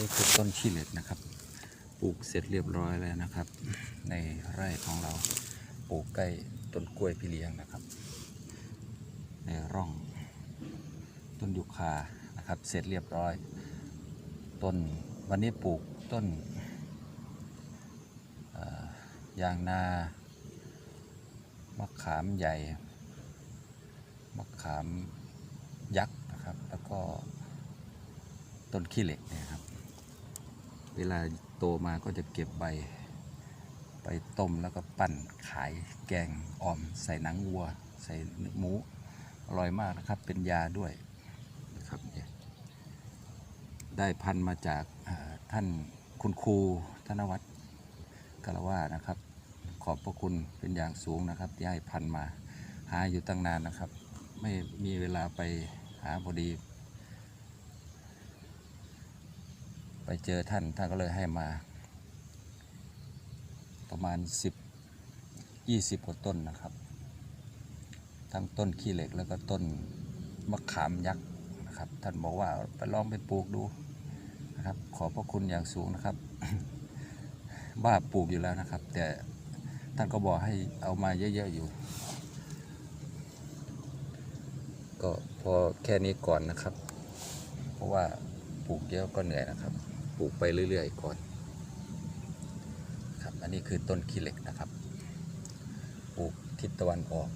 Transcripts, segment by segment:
นี่คือต้นขี้เหล็กนะครับ ปลูกเสร็จเรียบร้อยแล้วนะครับ ในไร่ของเราปลูกใกล้ต้นกล้วยพี่เลี้ยงนะครับ ในร่อง ต้นยูคานะครับเสร็จเรียบร้อย ต้นวันนี้ปลูกต้นยางนามะขามใหญ่มะขามยักษ์นะครับ แล้วก็ต้นขี้เหล็กนี่ยครับ เวลาโตมาก็จะเก็บใบ ไปต้มแล้วก็ปั้นขายแกงอ่อม ใส่หนังวัว ใส่หมูอร่อยมากนะครับ เป็นยาด้วยนะครับเนี่ยได้พันมาจากท่านคุณครูธนวัฒน์กละว่านะครับ ขอบพระคุณเป็นอย่างสูงนะครับ ที่ให้พันมาหาอยู่ตั้งนานนะครับ ไม่มีเวลาไปหาพอดี ไปเจอท่านท่านก็เลยให้มา ประมาณ 10 20กว่าต้นนะครับ ทั้งต้นขี้เหล็กแล้วก็ต้นมะขามยักษ์นะครับ ท่านบอกว่าไปลองไปปลูกดูนะครับ ขอบพระคุณอย่างสูงนะครับบ้าปลูกอยู่แล้วนะครับ แต่ท่านก็บอกให้เอามาเยอะๆอยู่ ก็พอแค่นี้ก่อนนะครับ เพราะว่าปลูกเยอะก็เหนื่อยนะครับ ปลูกไปเรื่อย ๆ ก่อนครับอันนี้คือต้นขี้เหล็กนะครับ ปลูกทิศตะวันออก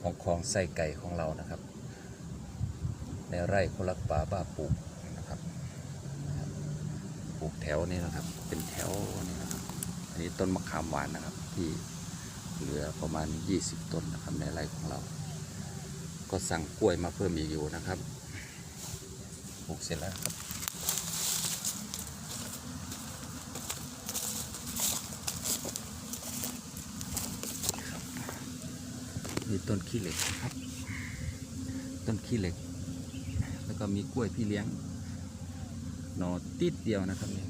ของคลองไส้ไก่ของเรานะครับ ในไร่คนรักป่าบ้าปลูกนะครับนะครับปลูกแถวนี้นะครับเป็นแถวนี้นะครับอันนี้ต้นมะขามหวานนะครับที่เหลือประมาณ 20 ต้นนะครับในไร่ของเรา ก็สั่งกล้วยมาเพิ่มอีกอยู่นะครับปลูกเสร็จแล้วครับ มีต้นขี้เหล็กนะครับ ต้นขี้เหล็ก แล้วก็มีกล้วยพี่เลี้ยง หนอติดเดียวนะครับเนี่ย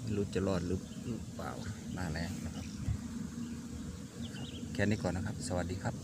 ไม่รู้จะรอดหรือเปล่าหน้าแรงนะครับ แค่นี้ก่อนนะครับ สวัสดีครับ